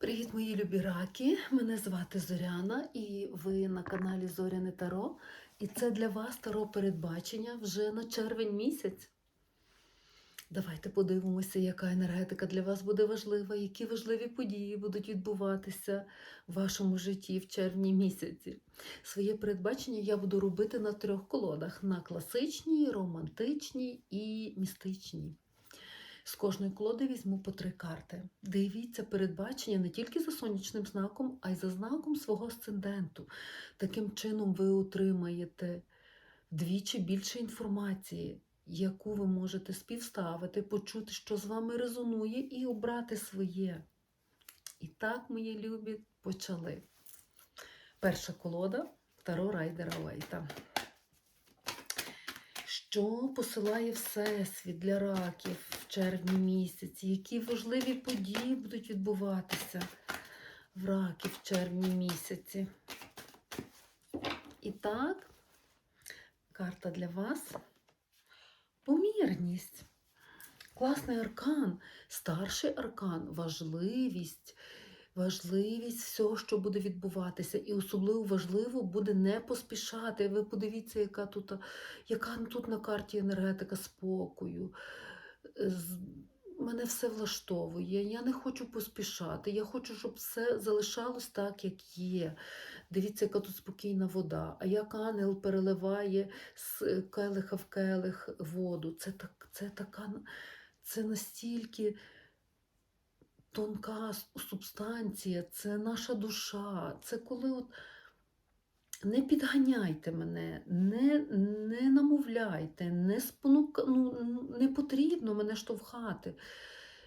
Привіт, мої любі раки! Мене звати Зоряна, і ви на каналі Зоряне Таро. І це для вас таро передбачення вже на червень місяць. Давайте подивимося, яка енергетика для вас буде важлива, які важливі події будуть відбуватися в вашому житті в червні місяці. Своє передбачення я буду робити на трьох колодах: на класичній, романтичній і містичній. З кожної колоди візьму по три карти. Дивіться передбачення не тільки за сонячним знаком, а й за знаком свого асценденту. Таким чином, ви отримаєте вдвічі більше інформації, яку ви можете співставити, почути, що з вами резонує, і обрати своє. І так, мої любі, почали. Перша колода Таро Райдера Вейта. Що посилає Всесвіт для раків в червні місяці? Які важливі події будуть відбуватися в раків в червні місяці? І так, карта для вас. Помірність. Класний аркан, старший аркан, важливість, важливість всього, що буде відбуватися. І особливо важливо буде не поспішати. Ви подивіться, яка тут, яка тут на карті енергетика спокою. Мене все влаштовує. Я не хочу поспішати. Я хочу, щоб все залишалось так, як є. Дивіться, яка тут спокійна вода. А як ангел переливає з келиха в келих воду. Це так, це така, це настільки тонка субстанція, це наша душа. Це коли от не підганяйте мене, не, не намовляйте, не спонука... ну, не потрібно мене штовхати.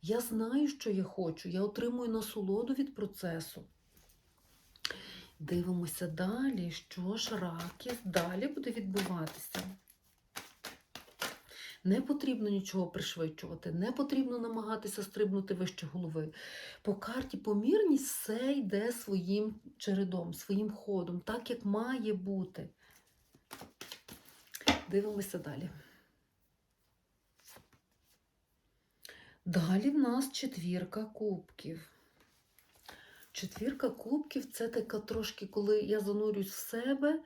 Я знаю, що я хочу, я отримую насолоду від процесу. Дивимося далі, що ж раки далі буде відбуватися. Не потрібно нічого пришвидшувати, не потрібно намагатися стрибнути вище голови. По карті помірність все йде своїм чередом, своїм ходом, так як має бути. Дивимося далі. Далі в нас четвірка кубків. Четвірка кубків це така трошки, коли я занурюсь в себе,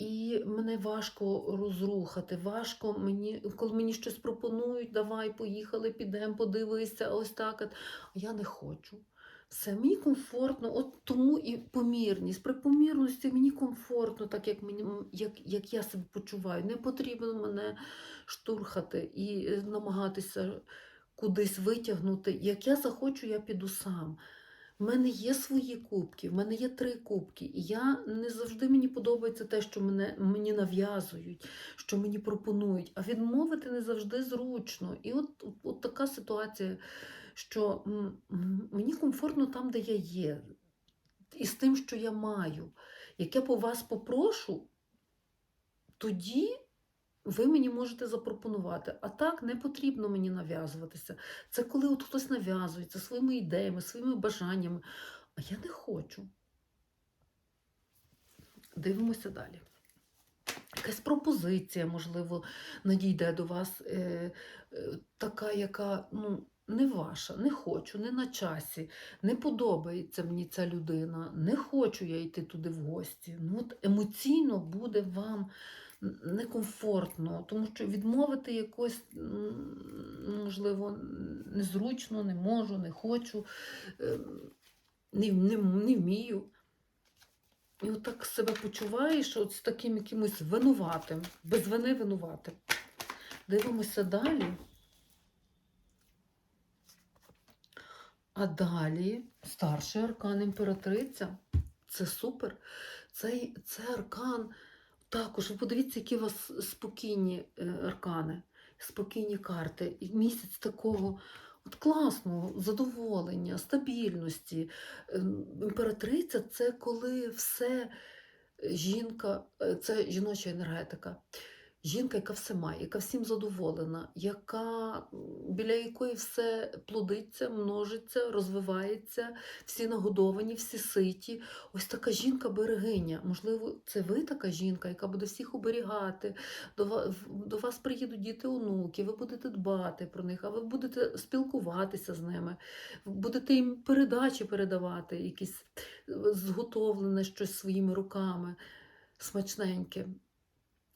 і мене важко розрухати. Важко мені, коли мені щось пропонують, давай, поїхали, підемо, подивися, ось так. А я не хочу. Все, мені комфортно, от тому і помірність. При помірності мені комфортно, так як, мені, як, як я себе почуваю. Не потрібно мене штурхати і е, намагатися кудись витягнути. Як я захочу, я піду сам. У мене є свої кубки, в мене є три кубки, і я не завжди мені подобається те, що мене, мені нав'язують, що мені пропонують, а відмовити не завжди зручно. І от, от, така ситуація, що мені комфортно там, де я є, і з тим, що я маю. Як я по вас попрошу, тоді ви мені можете запропонувати. А так не потрібно мені нав'язуватися. Це коли от хтось нав'язується своїми ідеями, своїми бажаннями. А я не хочу. Дивимося далі. Якась пропозиція, можливо, надійде до вас, е, е, така, яка ну, не ваша, не хочу, не на часі, не подобається мені ця людина, не хочу я йти туди в гості. Ну, от емоційно буде вам некомфортно, тому що відмовити якось, можливо, незручно, не можу, не хочу, е, не, не, не вмію. І от так себе почуваєш от з таким якимось винуватим, без вини винуватим. Дивимося далі. А далі старший аркан імператриця. Це супер. Цей, це аркан також. Ви подивіться, які у вас спокійні е, аркани, спокійні карти. І місяць такого от класного задоволення, стабільності. Ем, Імператриця це коли все е, жінка, е, це жіноча енергетика. Жінка, яка все має, яка всім задоволена, яка, біля якої все плодиться, множиться, розвивається, всі нагодовані, всі ситі. Ось така жінка-берегиня. Можливо, це ви така жінка, яка буде всіх оберігати. До вас, до вас приїдуть діти, онуки, ви будете дбати про них, а ви будете спілкуватися з ними, будете їм передачі передавати, якісь е, зготовлене щось своїми руками, смачненьке.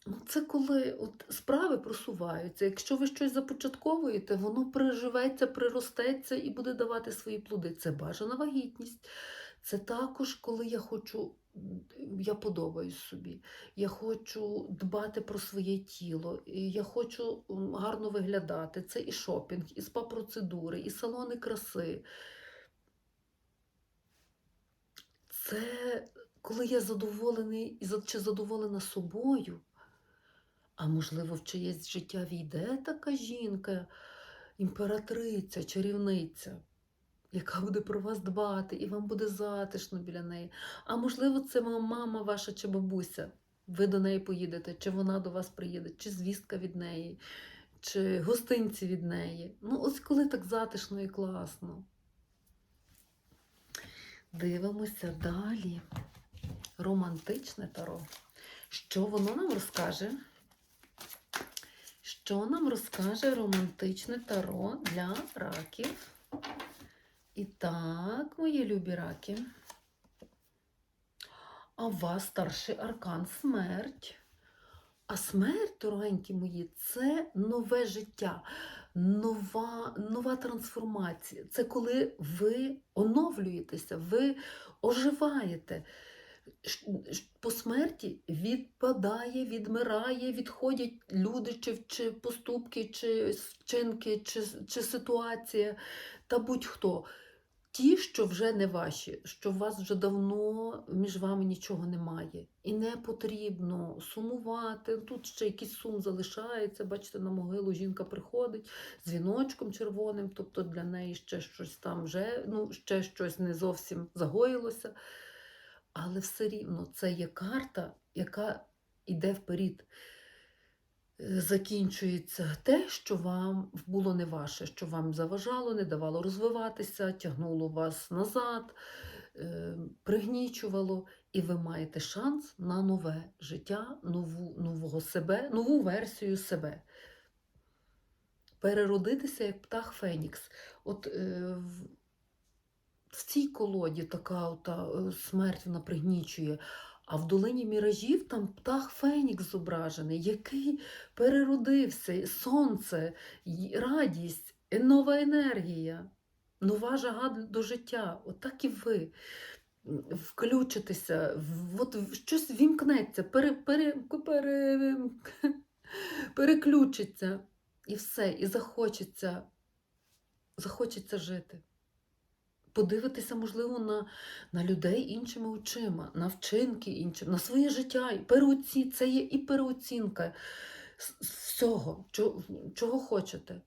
Ну, це коли от справи просуваються. Якщо ви щось започатковуєте, воно приживеться, приростеться і буде давати свої плоди. Це бажана вагітність. Це також, коли я хочу, я подобаюсь собі, я хочу дбати про своє тіло, я хочу гарно виглядати. Це і шопінг, і спа-процедури, і салони краси. Це коли я задоволений чи задоволена собою. А можливо, в чиєсь життя війде така жінка, імператриця, чарівниця, яка буде про вас дбати, і вам буде затишно біля неї. А можливо, це мама ваша чи бабуся. Ви до неї поїдете, чи вона до вас приїде, чи звістка від неї, чи гостинці від неї. Ну, ось коли так затишно і класно. Дивимося далі. Романтичне таро. Що воно нам розкаже? Що нам розкаже романтичне таро для раків? І так, мої любі раки. А у вас старший аркан смерть. А смерть, дорогенькі мої, це нове життя, нова, нова трансформація. Це коли ви оновлюєтеся, ви оживаєте. По смерті відпадає, відмирає, відходять люди, чи, чи поступки, чи вчинки, чи, чи ситуація, та будь-хто. Ті, що вже не ваші, що у вас вже давно між вами нічого немає. І не потрібно сумувати. Тут ще якийсь сум залишається. Бачите, на могилу жінка приходить з віночком червоним, тобто для неї ще щось там вже, ну, ще щось не зовсім загоїлося. Але все рівно це є карта, яка йде вперед. Е, Закінчується те, що вам було не ваше, що вам заважало, не давало розвиватися, тягнуло вас назад, е, пригнічувало, і ви маєте шанс на нове життя, нову, нового себе, нову версію себе. Переродитися як птах Фенікс. От е, в, цій колоді така ота, е, смерть вона пригнічує. А в долині міражів там птах Фенікс зображений, який переродився, сонце, радість, е, нова енергія, нова жага до життя. Отак і ви включитеся, от щось вімкнеться, пере, пере, пере, переключиться, і все, і захочеться, захочеться жити. Подивитися, можливо, на, на людей іншими очима, на вчинки іншими, на своє життя. Переоці... Це є і переоцінка всього, чого, чого хочете.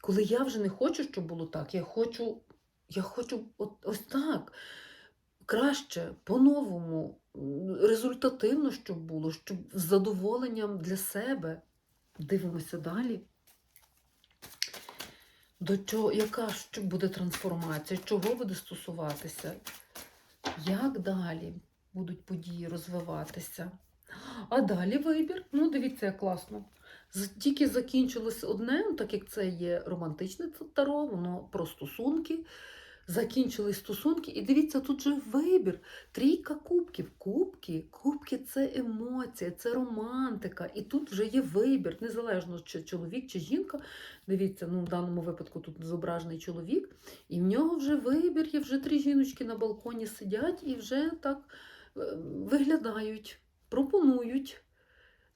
Коли я вже не хочу, щоб було так, я хочу, я хочу от, ось так. Краще, по-новому, результативно, щоб було, щоб з задоволенням для себе. Дивимося далі. До чого, яка що буде трансформація? Чого буде стосуватися? Як далі будуть події розвиватися? А далі вибір. Ну, дивіться, як класно. Тільки закінчилось одне, так як це є романтичне таро, воно про стосунки. Закінчились стосунки, і дивіться, тут же вибір. Трійка кубків. Кубки, кубки це емоція, це романтика. І тут вже є вибір, незалежно чи чоловік, чи жінка. Дивіться, ну в даному випадку тут зображений чоловік, і в нього вже вибір, є вже три жіночки на балконі сидять і вже так е, виглядають, пропонують,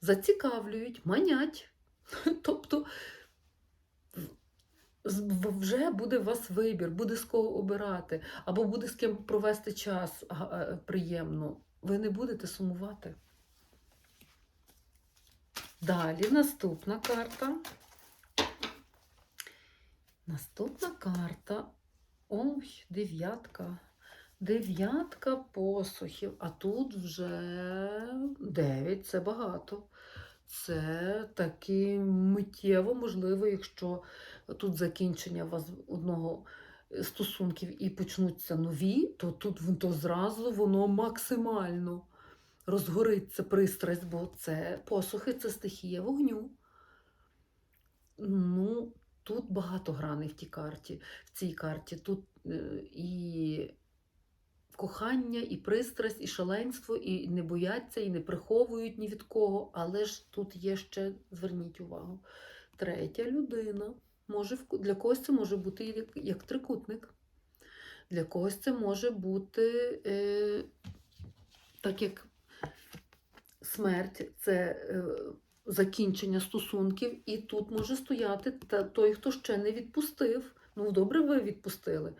зацікавлюють, манять. Тобто вже буде у вас вибір, буде з кого обирати, або буде з ким провести час е, приємно. Ви не будете сумувати. Далі наступна карта. Наступна карта. Ой, дев'ятка. Дев'ятка посухів. А тут вже дев'ять, це багато. Це таки миттєво, можливо, якщо тут закінчення у вас одного е, стосунків і почнуться нові, то тут то зразу воно максимально розгориться пристрасть, бо це посухи, це стихія вогню. Ну, тут багато граней в тій карті, в цій карті. Тут е, і кохання, і пристрасть, і шаленство, і не бояться, і не приховують ні від кого. Але ж тут є ще, зверніть увагу, третя людина. Може, для когось це може бути як, як трикутник. Для когось це може бути е, так як смерть це е, закінчення стосунків, і тут може стояти та, той, хто ще не відпустив. Ну, добре, ви відпустили,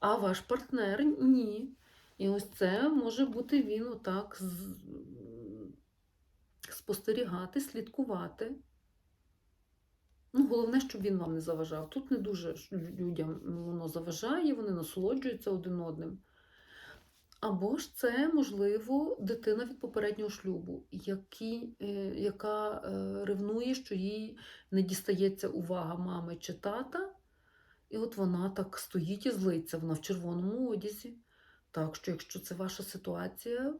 а ваш партнер ні. І ось це може бути він отак спостерігати, слідкувати. Ну, головне, щоб він вам не заважав. Тут не дуже людям воно заважає, вони насолоджуються один одним. Або ж це, можливо, дитина від попереднього шлюбу, які, е, яка е, ревнує, що їй не дістається увага мами чи тата. І от вона так стоїть і злиться, вона в червоному одязі. Так що, якщо це ваша ситуація,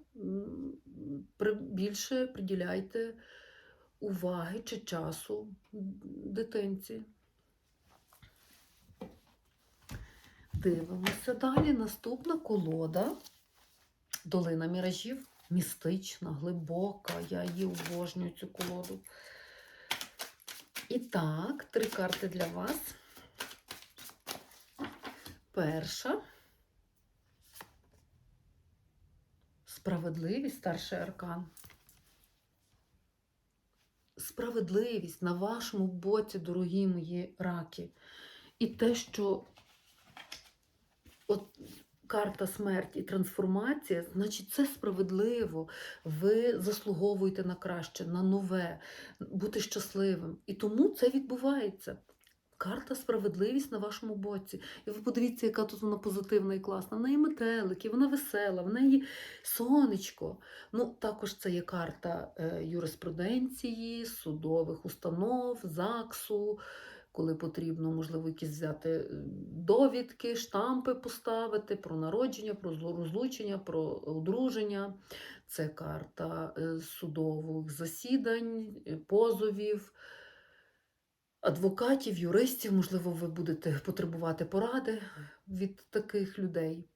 більше приділяйте уваги чи часу дитинці. Дивимося далі. Наступна колода. Долина міражів. Містична, глибока. Я її обожнюю цю колоду. І так, три карти для вас. Перша. Справедливість, старший аркан. Справедливість на вашому боці, дорогі мої раки. І те, що от карта смерть і трансформація, значить, це справедливо. Ви заслуговуєте на краще, на нове, бути щасливим. І тому це відбувається. Карта справедливість на вашому боці. І ви подивіться, яка тут вона позитивна і класна. В неї метелики, вона весела, в неї сонечко. Ну, також це є карта е, юриспруденції, судових установ, ЗАГСу, коли потрібно, можливо, якісь взяти е, довідки, штампи поставити про народження, про розлучення, про одруження. Це карта е, судових засідань, позовів, адвокатів, юристів. Можливо, ви будете потребувати поради від таких людей.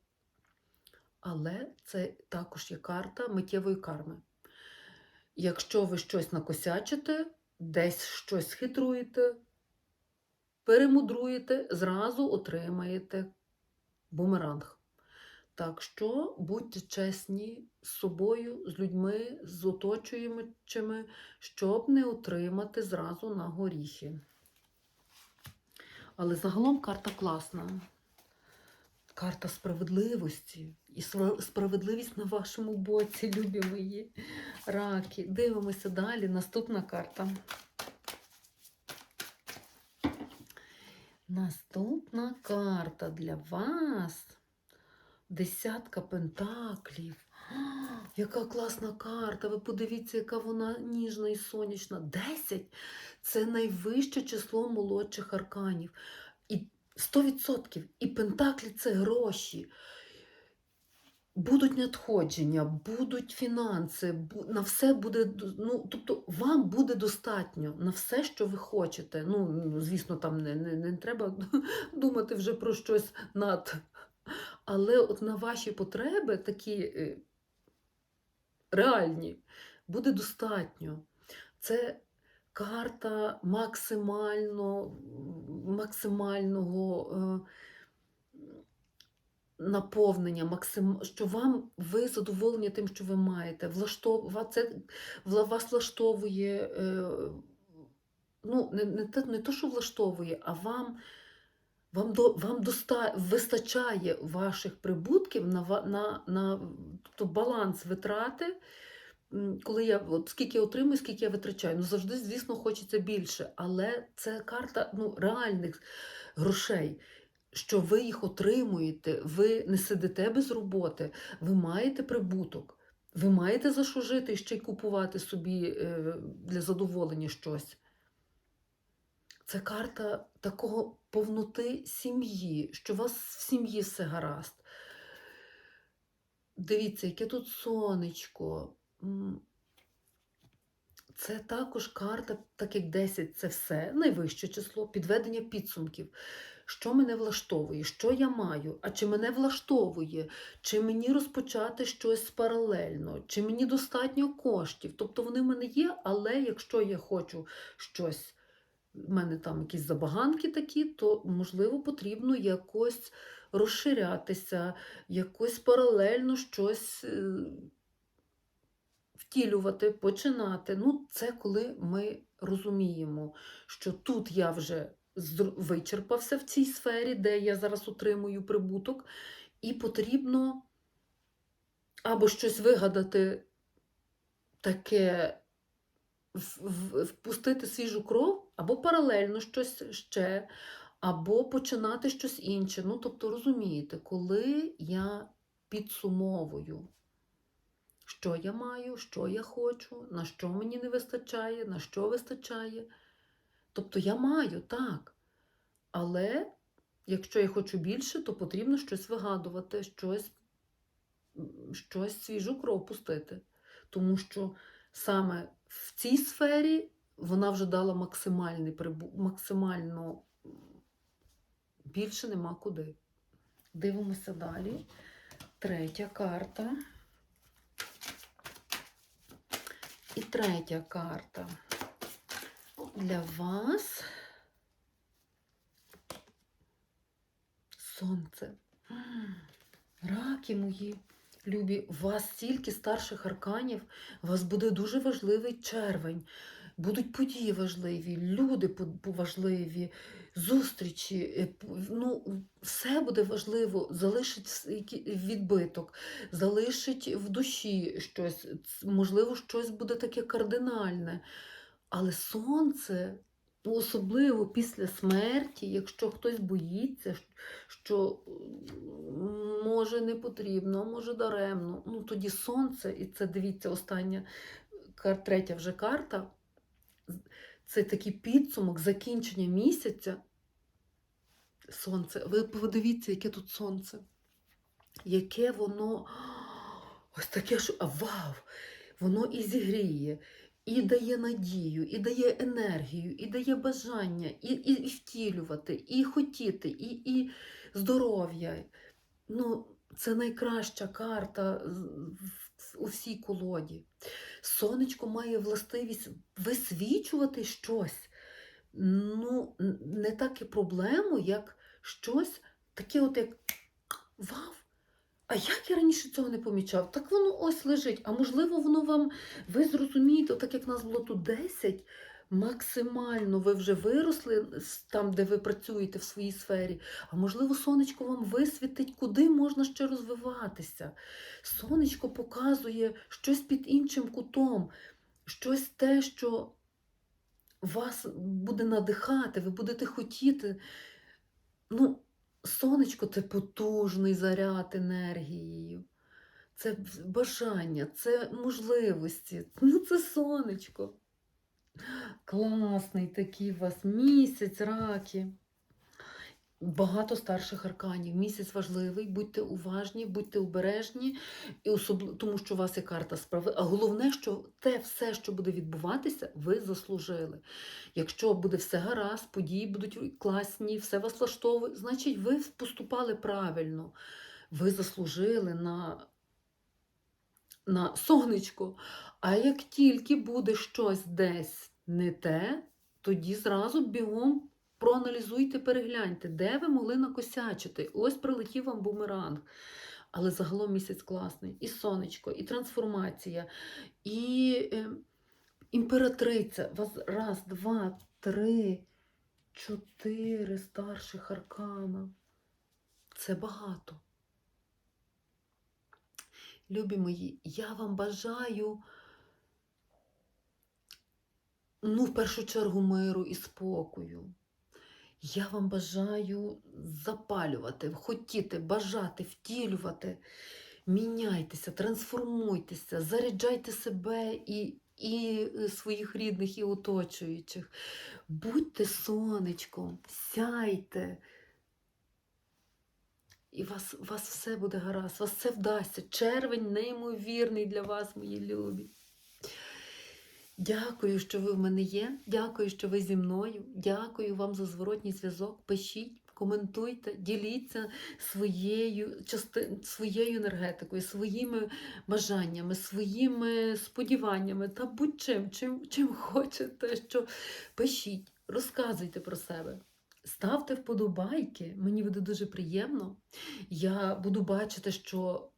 Але це також є карта миттєвої карми. Якщо ви щось накосячите, десь щось хитруєте, перемудруєте, зразу отримаєте бумеранг. Так що будьте чесні з собою, з людьми, з оточуючими, щоб не отримати зразу на горіхи. Але загалом карта класна. Карта справедливості. І справедливість на вашому боці, любі мої раки. Дивимося далі. Наступна карта. Наступна карта для вас. Десятка пентаклів. Яка класна карта! Ви подивіться, яка вона ніжна і сонячна. Десять це найвище число молодших арканів. І 100%. І пентаклі це гроші. Будуть надходження, будуть фінанси, на все буде, ну, тобто вам буде достатньо на все, що ви хочете. Ну, ну, звісно, там не, не, не треба думати вже про щось над. Але от на ваші потреби такі е, реальні буде достатньо. Це карта максимально, максимального е, наповнення, максим... що вам ви задоволені тим, що ви маєте. Влаштов... Це вас влаштовує, е, ну, не, не, те, не то, що влаштовує, а вам. Вам, до, вам доста, вистачає ваших прибутків на, на, на тобто баланс витрати, коли я от скільки я отримую, скільки я витрачаю. Ну завжди, звісно, хочеться більше, але це карта ну, реальних грошей. Що ви їх отримуєте, ви не сидите без роботи, ви маєте прибуток. Ви маєте за що жити і ще й купувати собі е, для задоволення щось. Це карта такого повноти сім'ї, що у вас в сім'ї все гаразд. Дивіться, яке тут сонечко. Це також карта, так як 10 це все, найвище число, підведення підсумків. Що мене влаштовує, що я маю, а чи мене влаштовує, чи мені розпочати щось паралельно, чи мені достатньо коштів. Тобто вони в мене є, але якщо я хочу щось, в мене там якісь забаганки такі, то можливо потрібно якось розширятися, якось паралельно щось е, втілювати, починати. Ну, це коли ми розуміємо, що тут я вже вичерпався в цій сфері, де я зараз отримую прибуток, і потрібно або щось вигадати таке, впустити свіжу кров, або паралельно щось ще, або починати щось інше. Ну, тобто, розумієте, коли я підсумовую, що я маю, що я хочу, на що мені не вистачає, на що вистачає. Тобто я маю, так. Але якщо я хочу більше, то потрібно щось вигадувати, щось, щось свіжу кров пустити. Тому що саме в цій сфері вона вже дала максимальний прибу... максимально більше нема куди. Дивимося далі. Третя карта. І третя карта для вас. Сонце. Раки мої, любі, у вас стільки старших арканів, у вас буде дуже важливий червень. Будуть події важливі, люди важливі, зустрічі. е, Ну, все буде важливо, залишить відбиток, залишить в душі щось, можливо, щось буде таке кардинальне. Але сонце, особливо після смерті, якщо хтось боїться, що може не потрібно, може даремно, ну тоді сонце, і це дивіться, остання третя вже карта. Це такий підсумок закінчення місяця. Сонце. Ви подивіться, яке тут сонце. Яке воно ось таке, що вау! Воно і зігріє, і дає надію, і дає енергію, і дає бажання, і, і, і втілювати, і хотіти, і, і здоров'я. Ну, це найкраща карта у всій колоді. Сонечко має властивість висвічувати щось. Ну, не так і проблему, як щось таке, от як вау! А як я раніше цього не помічав? Так воно ось лежить. А можливо, воно вам, ви зрозумієте, так як нас було тут 10, максимально ви вже виросли там, де ви працюєте в своїй сфері. А можливо, сонечко вам висвітить, куди можна ще розвиватися. Сонечко показує щось під іншим кутом, щось те, що вас буде надихати, ви будете хотіти. Ну, сонечко це потужний заряд енергією. Це бажання, це можливості. Ну, це сонечко. Класний такий у вас місяць, раки. Багато старших арканів. Місяць важливий, будьте уважні, будьте обережні, і особ... тому що у вас є карта справи. А головне, що те все, що буде відбуватися, ви заслужили. Якщо буде все гаразд, події будуть класні, все вас влаштовує, значить, ви поступали правильно. Ви заслужили на, на сонечко. А як тільки буде щось десь не те, тоді зразу бігом проаналізуйте, перегляньте, де ви могли накосячити. Ось прилетів вам бумеранг. Але загалом місяць класний. І сонечко, і трансформація, і е, імператриця. Вас раз, два, три, чотири старших аркана. Це багато. Любі мої, я вам бажаю, ну, в першу чергу, миру і спокою. Я вам бажаю запалювати, хотіти, бажати, втілювати, міняйтеся, трансформуйтеся, заряджайте себе і, і е, своїх рідних, і оточуючих. Будьте сонечком, сяйте. І вас, у вас все буде гаразд, вас все вдасться. Червень неймовірний для вас, мої любі. Дякую, що ви в мене є. Дякую, що ви зі мною. Дякую вам за зворотній зв'язок. Пишіть, коментуйте, діліться своєю, частин, своєю енергетикою, своїми бажаннями, своїми сподіваннями та будь-чим, чим, чим хочете. Що пишіть, розказуйте про себе. Ставте вподобайки, мені буде дуже приємно. Я буду бачити, що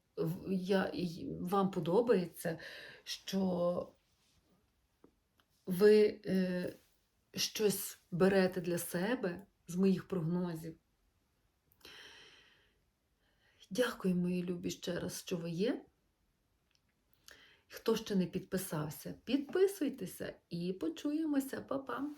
я, вам подобається, що ви е, щось берете для себе з моїх прогнозів. Дякую, мої любі, ще раз, що ви є. Хто ще не підписався, підписуйтеся і почуємося, Па-па!